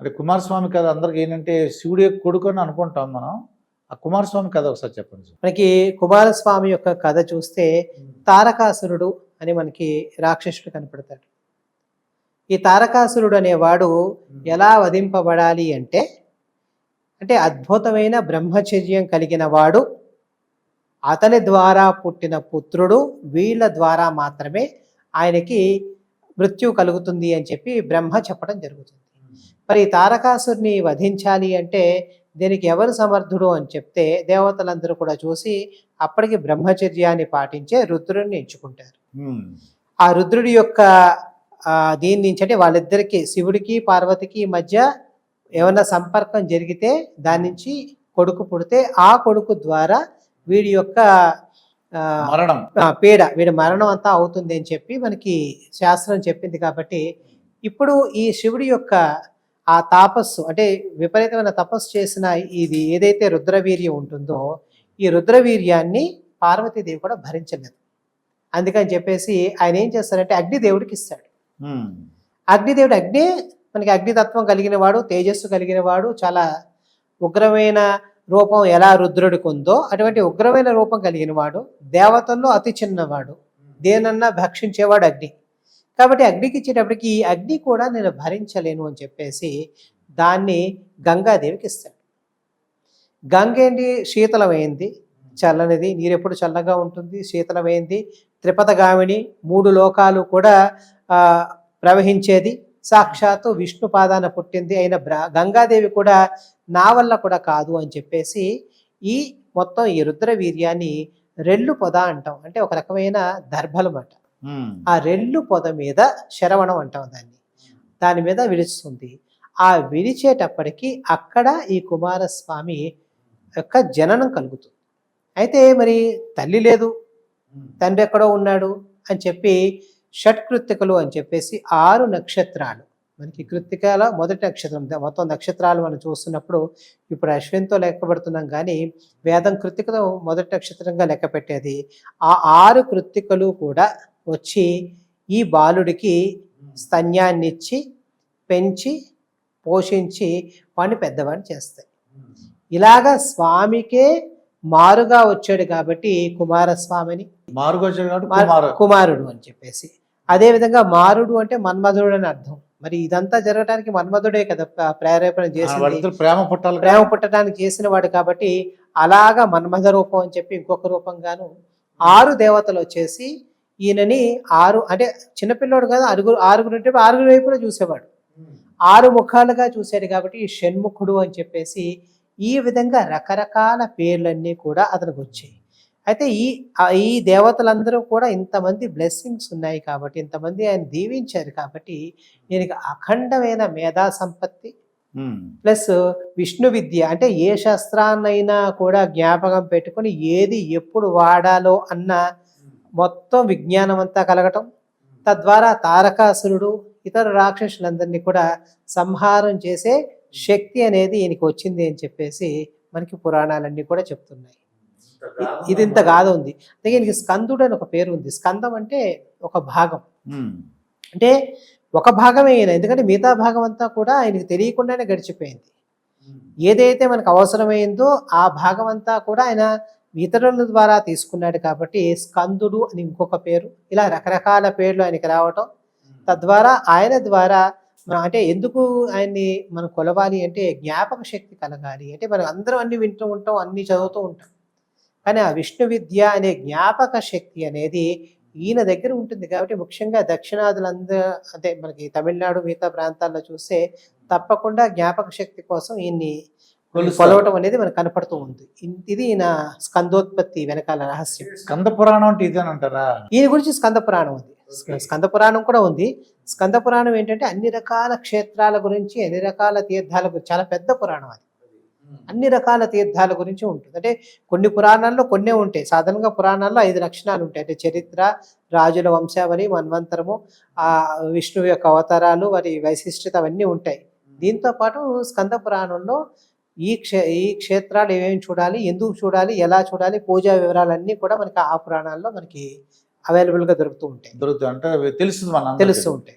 అంటే కుమారస్వామి కథ అందరికి ఏంటంటే శివుడి కొడుకు అని అనుకుంటాం మనం. ఆ కుమారస్వామి కథ ఒకసారి చెప్పండి మనకి కుమారస్వామి యొక్క కథ చూస్తే తారకాసురుడు అని మనకి రాక్షసుడు కనపడతాడు. ఈ తారకాసురుడు అనేవాడు ఎలా వధింపబడాలి అంటే అంటే అద్భుతమైన బ్రహ్మచర్యం కలిగిన వాడు అతని ద్వారా పుట్టిన పుత్రుడు వీళ్ళ ద్వారా మాత్రమే ఆయనకి మృత్యు కలుగుతుంది అని చెప్పి బ్రహ్మ చెప్పడం జరుగుతుంది. మరి ఈ తారకాసురుని వధించాలి అంటే దీనికి ఎవరు సమర్థుడు అని చెప్తే దేవతలందరూ కూడా చూసి అప్పటికి బ్రహ్మచర్యాన్ని పాటించే రుద్రుడిని ఎంచుకుంటారు. ఆ రుద్రుడి యొక్క దీని నుంచి అంటే వాళ్ళిద్దరికి శివుడికి పార్వతికి మధ్య ఏమైనా సంపర్కం జరిగితే దాని నుంచి కొడుకు పుడితే ఆ కొడుకు ద్వారా వీడి యొక్క మరణం పీడ వీడి మరణం అంతా అవుతుంది అని చెప్పి మనకి శాస్త్రం చెప్పింది కాబట్టి ఇప్పుడు ఈ శివుడి యొక్క ఆ తాపస్సు అంటే విపరీతమైన తపస్సు చేసిన ఇది ఏదైతే రుద్రవీర్యం ఉంటుందో ఈ రుద్రవీర్యాన్ని పార్వతీదేవి కూడా భరించలేదు. అందుకని చెప్పేసి ఆయన ఏం చేస్తారంటే అగ్నిదేవుడికి ఇస్తాడు. అగ్నిదేవుడు అగ్ని మనకి అగ్నితత్వం కలిగిన వాడు తేజస్సు కలిగిన వాడు చాలా ఉగ్రమైన రూపం ఎలా రుద్రుడికి ఉందో అటువంటి ఉగ్రమైన రూపం కలిగిన వాడు దేవతల్లో అతి చిన్నవాడు దేనన్నా భక్షించేవాడు అగ్ని. కాబట్టి అగ్నికి ఇచ్చేటప్పటికి ఈ అగ్ని కూడా నేను భరించలేను అని చెప్పేసి దాన్ని గంగాదేవికి ఇస్తాడు. గంగ ఏంటి? శీతలమైంది చల్లనిది. నీరెప్పుడు చల్లగా ఉంటుంది? శీతలమైంది త్రిపథగామిని మూడు లోకాలు కూడా ప్రవహించేది. సాక్షాత్తు విష్ణు పాదాన పుట్టింది అయిన బ్ర గంగాదేవి కూడా నా వల్ల కూడా కాదు అని చెప్పేసి ఈ మొత్తం ఈ రుద్ర వీర్యాన్ని రెల్లు పొద అంటాం. అంటే ఒక రకమైన దర్భలమాట. ఆ రెల్లు పొద మీద శరవణం అంటాం దాన్ని. దాని మీద విడుస్తుంది ఆ విడిచేటప్పటికి అక్కడ ఈ కుమారస్వామి యొక్క జననం కలుగుతుంది. అయితే మరి తల్లి లేదు. తండ్రి ఎక్కడో ఉన్నాడు అని చెప్పి షట్కృత్తికలు అని చెప్పేసి ఆరు నక్షత్రాలు. మనకి కృత్తికాల మొదటి నక్షత్రం మొత్తం నక్షత్రాలు మనం చూస్తున్నప్పుడు ఇప్పుడు అశ్విన్తో లెక్కబడుతున్నాం కానీ వేదం కృత్తికతో మొదటి నక్షత్రంగా లెక్క పెట్టేది. ఆ ఆరు కృత్తికలు కూడా వచ్చి ఈ బాలుడికి స్తన్యాన్నిచ్చి పెంచి పోషించి వాడిని పెద్దవాడిని చేస్తాయి. ఇలాగా స్వామికే మారుగా వచ్చాడు కాబట్టి కుమారస్వామిని. మారుగొచ్చాడు కాబట్టి మారు- కుమారు. కుమారుడు అని చెప్పేసి. అదే విధంగా మారుడు అంటే మన్మధుడు అని అర్థం. మరి ఇదంతా జరగడానికి మన్మధుడే కదా ప్ర- ప్రేరేపణ వాళ్ళిద్దరు ప్రేమ పుట్టాలి ప్రేమ పుట్టడానికి చేసిన వాడు కాబట్టి అలాగా మన్మథ రూపం అని చెప్పి ఇంకొక రూపంగాను ఆరు దేవతలు వచ్చేసి ఈయనని ఆరు అంటే చిన్నపిల్లోడు కదా ఆరుగురు ఆరుగురు అంటే ఆరుగురు వైపున చూసేవాడు. ఆరు ముఖాలుగా చూశాడు కాబట్టి ఈ షణ్ముఖుడు అని చెప్పేసి ఈ విధంగా రకరకాల పేర్లన్నీ కూడా అతనికి వచ్చాయి. అయితే ఈ ఈ దేవతలందరూ కూడా ఇంతమంది బ్లెస్సింగ్స్ ఉన్నాయి కాబట్టి ఇంతమంది ఆయన దీవించారు కాబట్టి దీనికి అఖండమైన మేధా సంపత్తి. ప్లస్ విష్ణు విద్య. అంటే ఏ శస్త్రాన్నైనా కూడా జ్ఞాపకం పెట్టుకొని ఏది ఎప్పుడు వాడాలో అన్న మొత్తం విజ్ఞానం అంతా కలగటం తద్వారా తారకాసురుడు ఇతర రాక్షసులందరినీ కూడా సంహారం చేసే శక్తి అనేది ఈయనకి వచ్చింది అని చెప్పేసి మనకి పురాణాలన్నీ కూడా చెప్తున్నాయి. ఇది ఇంత గాథ ఉంది. అలాగే ఈయనకి స్కందుడు అని ఒక పేరు ఉంది. స్కందం అంటే ఒక భాగం. అంటే ఒక భాగమే ఈయన. ఎందుకంటే మిగతా భాగం అంతా కూడా ఆయనకి తెలియకుండానే గడిచిపోయింది. ఏదైతే మనకు అవసరమైందో ఆ భాగం అంతా కూడా ఆయన ఇతరుల ద్వారా తీసుకున్నాడు కాబట్టి స్కందుడు అని ఇంకొక పేరు. ఇలా రకరకాల పేర్లు ఆయనకి రావటం. తద్వారా ఆయన ద్వారా మనం అంటే ఎందుకు ఆయన్ని మనం కొలవాలి అంటే జ్ఞాపక శక్తి కలగాలి. అంటే మనం అందరం అన్ని వింటూ ఉంటాం అన్ని చదువుతూ ఉంటాం. కానీ ఆ విష్ణు విద్య అనే జ్ఞాపక శక్తి అనేది ఈయన దగ్గర ఉంటుంది కాబట్టి ముఖ్యంగా దక్షిణాదులందరూ అంటే మనకి తమిళనాడు మిగతా ప్రాంతాల్లో చూస్తే తప్పకుండా జ్ఞాపక శక్తి కోసం ఈయన్ని కొలవటం అనేది మనకు కనపడుతూ ఉంది. ఇది ఈయన స్కందోత్పత్తి వెనకాల రహస్యం. స్కంద పురాణం అంటే ఇదేనంటారా ఈయన గురించి స్కంద పురాణం ఉంది. స్క- స్కంద పురాణం కూడా ఉంది. స్కంద పురాణం ఏంటంటే అన్ని రకాల క్షేత్రాల గురించి అన్ని రకాల తీర్థాల గురించి చాలా పెద్ద పురాణం అది. అన్ని రకాల తీర్థాల గురించి ఉంటుంది. అంటే కొన్ని పురాణాల్లో కొన్నే ఉంటాయి. సాధారణంగా పురాణాల్లో ఐదు లక్షణాలు ఉంటాయి. అంటే చరిత్ర రాజుల వంశావళి మన్వంతరము ఆ విష్ణువు యొక్క అవతారాలు వారి వైశిష్టత అవన్నీ ఉంటాయి. దీంతో పాటు స్కంద పురాణంలో ఈ క్షే ఈ క్షేత్రాలు ఏమేమి చూడాలి ఎందుకు చూడాలి ఎలా చూడాలి పూజా వివరాలన్నీ కూడా మనకి ఆ పురాణాల్లో మనకి అవైలబుల్గా దొరుకుతూ ఉంటాయి. దొరుకుతాయి అంటే తెలుస్తుంది మన తెలుస్తూ ఉంటాయి.